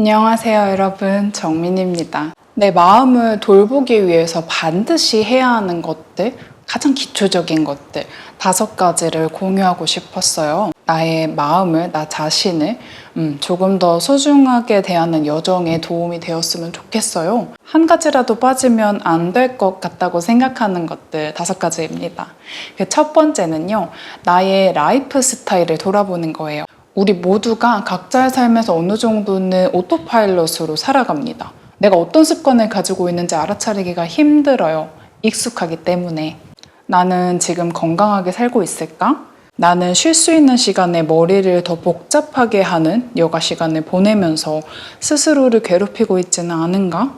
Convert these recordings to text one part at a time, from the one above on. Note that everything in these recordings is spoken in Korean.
안녕하세요, 여러분. 정민입니다. 내 마음을 돌보기 위해서 반드시 해야 하는 것들, 가장 기초적인 것들, 다섯 가지를 공유하고 싶었어요. 나의 마음을, 나 자신을 음, 조금 더 소중하게 대하는 여정에 도움이 되었으면 좋겠어요. 한 가지라도 빠지면 안 될 것 같다고 생각하는 것들 다섯 가지입니다. 그 첫 번째는요, 나의 라이프 스타일을 돌아보는 거예요. 우리 모두가 각자의 삶에서 어느 정도는 오토파일럿으로 살아갑니다. 내가 어떤 습관을 가지고 있는지 알아차리기가 힘들어요. 익숙하기 때문에. 나는 지금 건강하게 살고 있을까? 나는 쉴 수 있는 시간에 머리를 더 복잡하게 하는 여가 시간을 보내면서 스스로를 괴롭히고 있지는 않은가?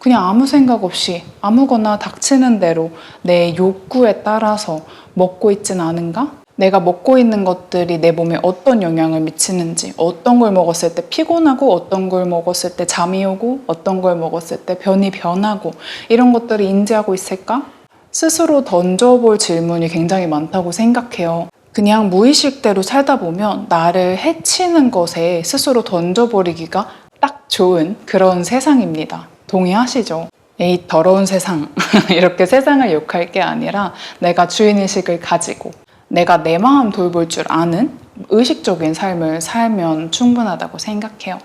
그냥 아무 생각 없이 아무거나 닥치는 대로 내 욕구에 따라서 먹고 있진 않은가? 내가 먹고 있는 것들이 내 몸에 어떤 영향을 미치는지, 어떤 걸 먹었을 때 피곤하고, 어떤 걸 먹었을 때 잠이 오고, 어떤 걸 먹었을 때 변이 변하고, 이런 것들을 인지하고 있을까? 스스로 던져볼 질문이 굉장히 많다고 생각해요. 그냥 무의식대로 살다 보면 나를 해치는 것에 스스로 던져버리기가 딱 좋은 그런 세상입니다. 동의하시죠? 에이, 더러운 세상. 이렇게 세상을 욕할 게 아니라 내가 주인의식을 가지고 내가 내 마음 돌볼 줄 아는 의식적인 삶을 살면 충분하다고 생각해요.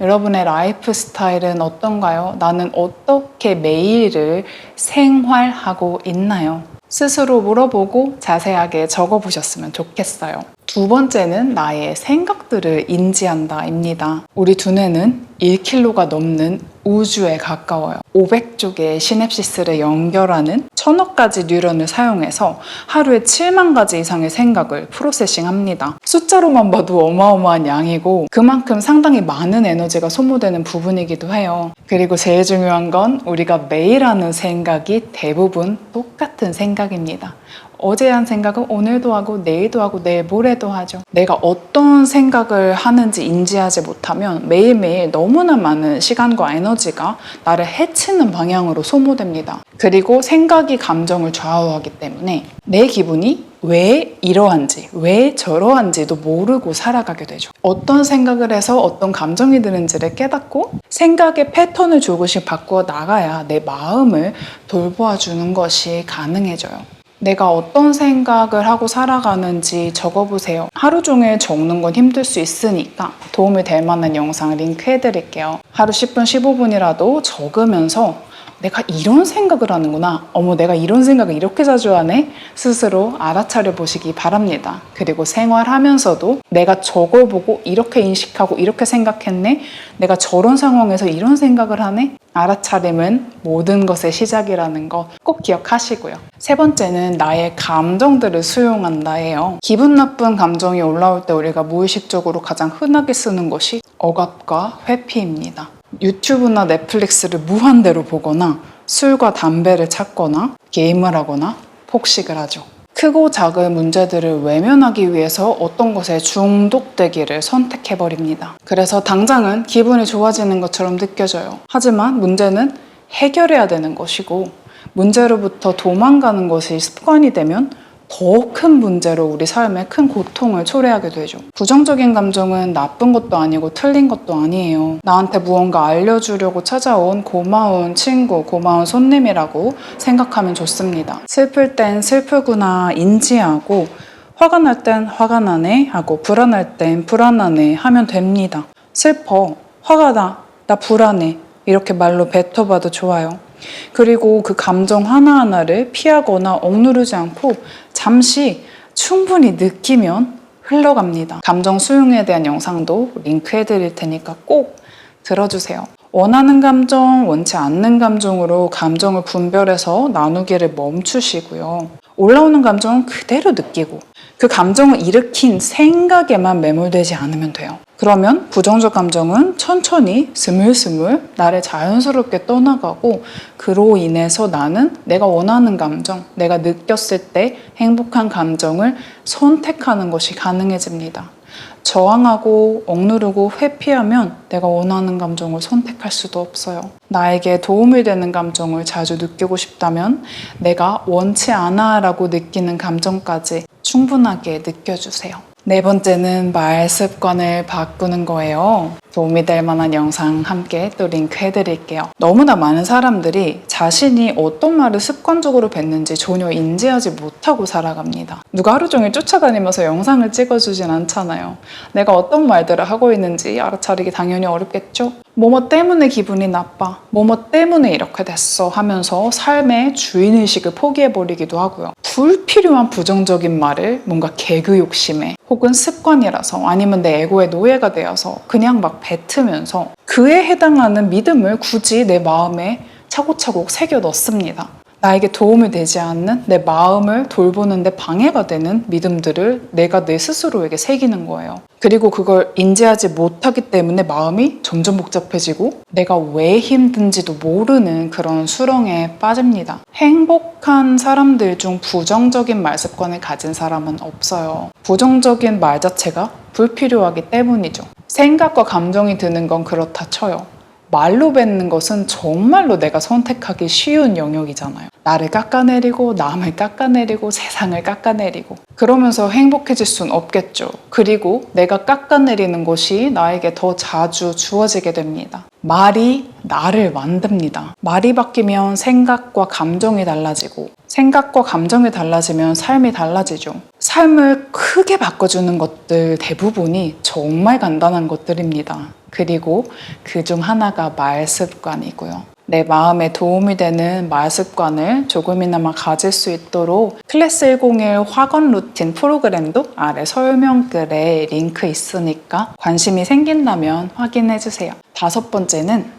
여러분의 라이프 스타일은 어떤가요? 나는 어떻게 매일을 생활하고 있나요? 스스로 물어보고 자세하게 적어 보셨으면 좋겠어요. 두 번째는 나의 생각들을 인지한다입니다. 우리 두뇌는 1kg가 넘는 우주에 가까워요. 500쪽의 시냅시스를 연결하는 천억 가지 뉴런을 사용해서 하루에 7만 가지 이상의 생각을 프로세싱 합니다. 숫자로만 봐도 어마어마한 양이고 그만큼 상당히 많은 에너지가 소모되는 부분이기도 해요. 그리고 제일 중요한 건 우리가 매일 하는 생각이 대부분 똑같은 생각입니다. 어제 한 생각은 오늘도 하고 내일도 하고 내일 모레도 하죠. 내가 어떤 생각을 하는지 인지하지 못하면 매일매일 너무나 많은 시간과 에너지가 나를 해치는 방향으로 소모됩니다. 그리고 생각이 감정을 좌우하기 때문에 내 기분이 왜 이러한지, 왜 저러한지도 모르고 살아가게 되죠. 어떤 생각을 해서 어떤 감정이 드는지를 깨닫고 생각의 패턴을 조금씩 바꾸어 나가야 내 마음을 돌보아 주는 것이 가능해져요. 내가 어떤 생각을 하고 살아가는지 적어보세요. 하루 종일 적는 건 힘들 수 있으니까 도움이 될 만한 영상 링크 해드릴게요. 하루 10분, 15분이라도 적으면서 내가 이런 생각을 하는구나. 어머, 내가 이런 생각을 이렇게 자주 하네? 스스로 알아차려 보시기 바랍니다. 그리고 생활하면서도 내가 적어보고 이렇게 인식하고 이렇게 생각했네? 내가 저런 상황에서 이런 생각을 하네? 알아차림은 모든 것의 시작이라는 거 꼭 기억하시고요. 세 번째는 나의 감정들을 수용한다예요. 기분 나쁜 감정이 올라올 때 우리가 무의식적으로 가장 흔하게 쓰는 것이 억압과 회피입니다. 유튜브나 넷플릭스를 무한대로 보거나 술과 담배를 찾거나 게임을 하거나 폭식을 하죠. 크고 작은 문제들을 외면하기 위해서 어떤 것에 중독되기를 선택해버립니다. 그래서 당장은 기분이 좋아지는 것처럼 느껴져요. 하지만 문제는 해결해야 되는 것이고, 문제로부터 도망가는 것이 습관이 되면 더 큰 문제로 우리 삶에 큰 고통을 초래하게 되죠. 부정적인 감정은 나쁜 것도 아니고 틀린 것도 아니에요. 나한테 무언가 알려주려고 찾아온 고마운 친구, 고마운 손님이라고 생각하면 좋습니다. 슬플 땐 슬프구나 인지하고 화가 날 땐 화가 나네 하고 불안할 땐 불안하네 하면 됩니다. 슬퍼, 화가 나, 나 불안해 이렇게 말로 뱉어봐도 좋아요. 그리고 그 감정 하나하나를 피하거나 억누르지 않고 잠시 충분히 느끼면 흘러갑니다. 감정 수용에 대한 영상도 링크해 드릴 테니까 꼭 들어주세요. 원하는 감정, 원치 않는 감정으로 감정을 분별해서 나누기를 멈추시고요. 올라오는 감정은 그대로 느끼고 그 감정을 일으킨 생각에만 매몰되지 않으면 돼요. 그러면 부정적 감정은 천천히 스물스물 나를 자연스럽게 떠나가고 그로 인해서 나는 내가 원하는 감정, 내가 느꼈을 때 행복한 감정을 선택하는 것이 가능해집니다. 저항하고 억누르고 회피하면 내가 원하는 감정을 선택할 수도 없어요. 나에게 도움이 되는 감정을 자주 느끼고 싶다면 내가 원치 않아 라고 느끼는 감정까지 충분하게 느껴주세요. 네 번째는 말 습관을 바꾸는 거예요. 도움이 될 만한 영상 함께 또 링크 해 드릴게요. 너무나 많은 사람들이 자신이 어떤 말을 습관적으로 뱉는지 전혀 인지하지 못하고 살아갑니다. 누가 하루 종일 쫓아다니면서 영상을 찍어주진 않잖아요. 내가 어떤 말들을 하고 있는지 알아차리기 당연히 어렵겠죠? 뭐뭐 때문에 기분이 나빠, 뭐뭐 때문에 이렇게 됐어 하면서 삶의 주인의식을 포기해버리기도 하고요. 불필요한 부정적인 말을 뭔가 개그 욕심에 혹은 습관이라서 아니면 내 에고의 노예가 되어서 그냥 막 뱉으면서 그에 해당하는 믿음을 굳이 내 마음에 차곡차곡 새겨 넣습니다. 나에게 도움이 되지 않는 내 마음을 돌보는데 방해가 되는 믿음들을 내가 내 스스로에게 새기는 거예요. 그리고 그걸 인지하지 못하기 때문에 마음이 점점 복잡해지고 내가 왜 힘든지도 모르는 그런 수렁에 빠집니다. 행복한 사람들 중 부정적인 말 습관을 가진 사람은 없어요. 부정적인 말 자체가 불필요하기 때문이죠. 생각과 감정이 드는 건 그렇다 쳐요. 말로 뱉는 것은 정말로 내가 선택하기 쉬운 영역이잖아요. 나를 깎아내리고 남을 깎아내리고 세상을 깎아내리고 그러면서 행복해질 순 없겠죠. 그리고 내가 깎아내리는 것이 나에게 더 자주 주어지게 됩니다. 말이 나를 만듭니다. 말이 바뀌면 생각과 감정이 달라지고 생각과 감정이 달라지면 삶이 달라지죠. 삶을 크게 바꿔주는 것들 대부분이 정말 간단한 것들입니다. 그리고 그 중 하나가 말 습관이고요. 내 마음에 도움이 되는 말 습관을 조금이나마 가질 수 있도록 클래스 101 학원 루틴 프로그램도 아래 설명글에 링크 있으니까 관심이 생긴다면 확인해 주세요. 다섯 번째는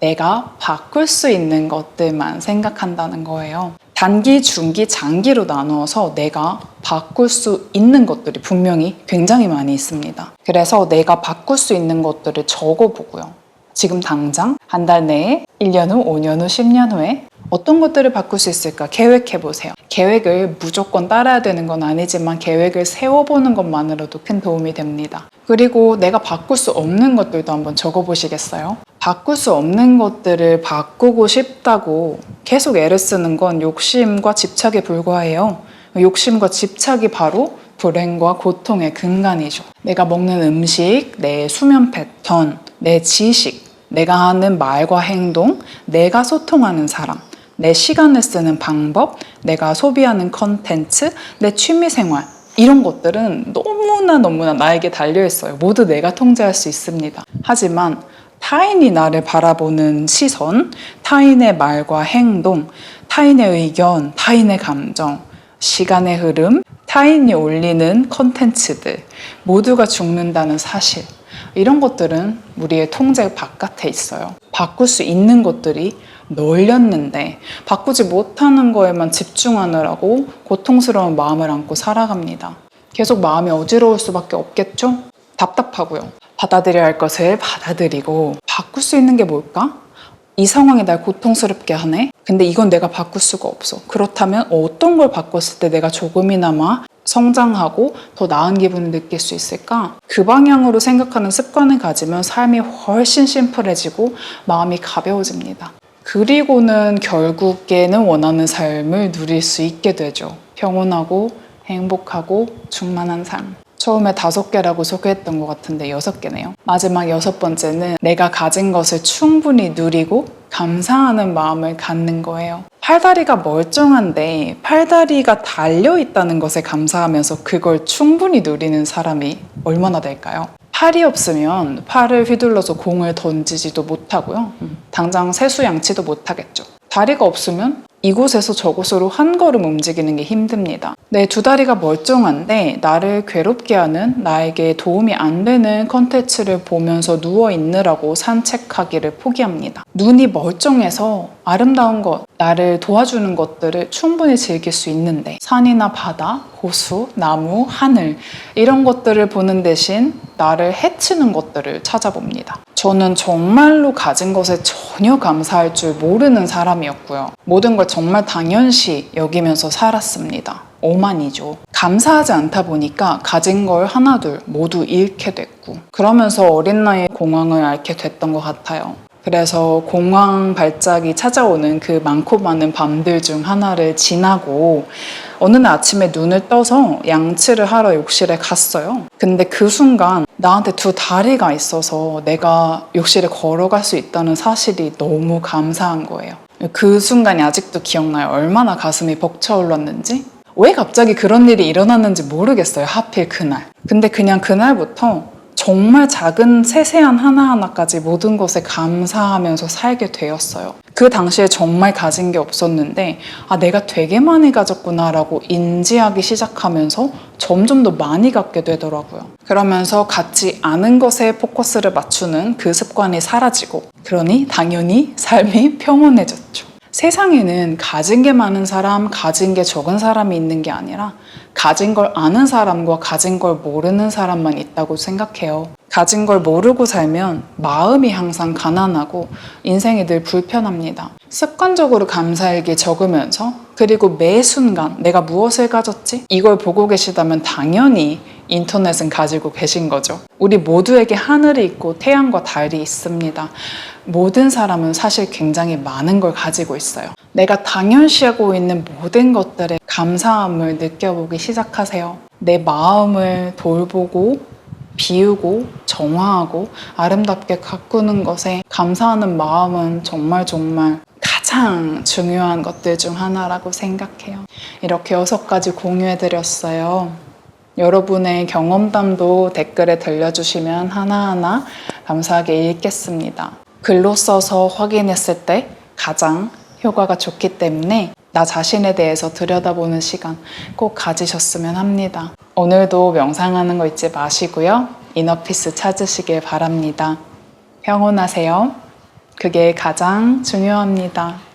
내가 바꿀 수 있는 것들만 생각한다는 거예요. 단기, 중기, 장기로 나누어서 내가 바꿀 수 있는 것들이 분명히 굉장히 많이 있습니다. 그래서 내가 바꿀 수 있는 것들을 적어보고요. 지금 당장 한 달 내에 1년 후, 5년 후, 10년 후에 어떤 것들을 바꿀 수 있을까 계획해 보세요. 계획을 무조건 따라야 되는 건 아니지만 계획을 세워보는 것만으로도 큰 도움이 됩니다. 그리고 내가 바꿀 수 없는 것들도 한번 적어 보시겠어요? 바꿀 수 없는 것들을 바꾸고 싶다고 계속 애를 쓰는 건 욕심과 집착에 불과해요. 욕심과 집착이 바로 불행과 고통의 근간이죠. 내가 먹는 음식, 내 수면 패턴, 내 지식, 내가 하는 말과 행동, 내가 소통하는 사람, 내 시간을 쓰는 방법, 내가 소비하는 컨텐츠, 내 취미 생활, 이런 것들은 너무나 너무나 나에게 달려있어요. 모두 내가 통제할 수 있습니다. 하지만 타인이 나를 바라보는 시선, 타인의 말과 행동, 타인의 의견, 타인의 감정, 시간의 흐름, 타인이 올리는 컨텐츠들, 모두가 죽는다는 사실. 이런 것들은 우리의 통제 바깥에 있어요. 바꿀 수 있는 것들이 널렸는데 바꾸지 못하는 거에만 집중하느라고 고통스러운 마음을 안고 살아갑니다. 계속 마음이 어지러울 수밖에 없겠죠? 답답하고요. 받아들여야 할 것을 받아들이고 바꿀 수 있는 게 뭘까? 이 상황이 날 고통스럽게 하네? 근데 이건 내가 바꿀 수가 없어. 그렇다면 어떤 걸 바꿨을 때 내가 조금이나마 성장하고 더 나은 기분을 느낄 수 있을까? 그 방향으로 생각하는 습관을 가지면 삶이 훨씬 심플해지고 마음이 가벼워집니다. 그리고는 결국에는 원하는 삶을 누릴 수 있게 되죠. 평온하고 행복하고 충만한 삶. 처음에 다섯 개라고 소개했던 것 같은데 여섯 개네요. 마지막 여섯 번째는 내가 가진 것을 충분히 누리고 감사하는 마음을 갖는 거예요. 팔다리가 멀쩡한데 팔다리가 달려 있다는 것에 감사하면서 그걸 충분히 누리는 사람이 얼마나 될까요? 팔이 없으면 팔을 휘둘러서 공을 던지지도 못하고요. 당장 세수 양치도 못하겠죠. 다리가 없으면 이곳에서 저곳으로 한 걸음 움직이는 게 힘듭니다. 내 두 다리가 멀쩡한데 나를 괴롭게 하는 나에게 도움이 안 되는 컨텐츠를 보면서 누워 있느라고 산책하기를 포기합니다. 눈이 멀쩡해서 아름다운 것, 나를 도와주는 것들을 충분히 즐길 수 있는데 산이나 바다, 호수, 나무, 하늘 이런 것들을 보는 대신 나를 해치는 것들을 찾아봅니다. 저는 정말로 가진 것에 전혀 감사할 줄 모르는 사람이었고요. 모든 걸 정말 당연시 여기면서 살았습니다. 오만이죠. 감사하지 않다 보니까 가진 걸 하나둘 모두 잃게 됐고 그러면서 어린 나이에 공황을 앓게 됐던 것 같아요. 그래서 공황 발작이 찾아오는 그 많고 많은 밤들 중 하나를 지나고 어느 날 아침에 눈을 떠서 양치를 하러 욕실에 갔어요. 근데 그 순간 나한테 두 다리가 있어서 내가 욕실에 걸어갈 수 있다는 사실이 너무 감사한 거예요. 그 순간이 아직도 기억나요. 얼마나 가슴이 벅차올랐는지. 왜 갑자기 그런 일이 일어났는지 모르겠어요. 하필 그날. 근데 그냥 그날부터 정말 작은 세세한 하나하나까지 모든 것에 감사하면서 살게 되었어요. 그 당시에 정말 가진 게 없었는데, 아, 내가 되게 많이 가졌구나라고 인지하기 시작하면서 점점 더 많이 갖게 되더라고요. 그러면서 갖지 않은 것에 포커스를 맞추는 그 습관이 사라지고, 그러니 당연히 삶이 평온해졌죠. 세상에는 가진 게 많은 사람, 가진 게 적은 사람이 있는 게 아니라 가진 걸 아는 사람과 가진 걸 모르는 사람만 있다고 생각해요. 가진 걸 모르고 살면 마음이 항상 가난하고 인생이 늘 불편합니다. 습관적으로 감사일기 적으면서 그리고 매 순간 내가 무엇을 가졌지? 이걸 보고 계시다면 당연히 인터넷은 가지고 계신 거죠. 우리 모두에게 하늘이 있고 태양과 달이 있습니다. 모든 사람은 사실 굉장히 많은 걸 가지고 있어요. 내가 당연시하고 있는 모든 것들에 감사함을 느껴보기 시작하세요. 내 마음을 돌보고 비우고 정화하고 아름답게 가꾸는 것에 감사하는 마음은 정말 정말 가장 중요한 것들 중 하나라고 생각해요. 이렇게 여섯 가지 공유해드렸어요. 여러분의 경험담도 댓글에 들려주시면 하나하나 감사하게 읽겠습니다. 글로 써서 확인했을 때 가장 효과가 좋기 때문에 나 자신에 대해서 들여다보는 시간 꼭 가지셨으면 합니다. 오늘도 명상하는 거 잊지 마시고요. 이너피스 찾으시길 바랍니다. 평온하세요. 그게 가장 중요합니다.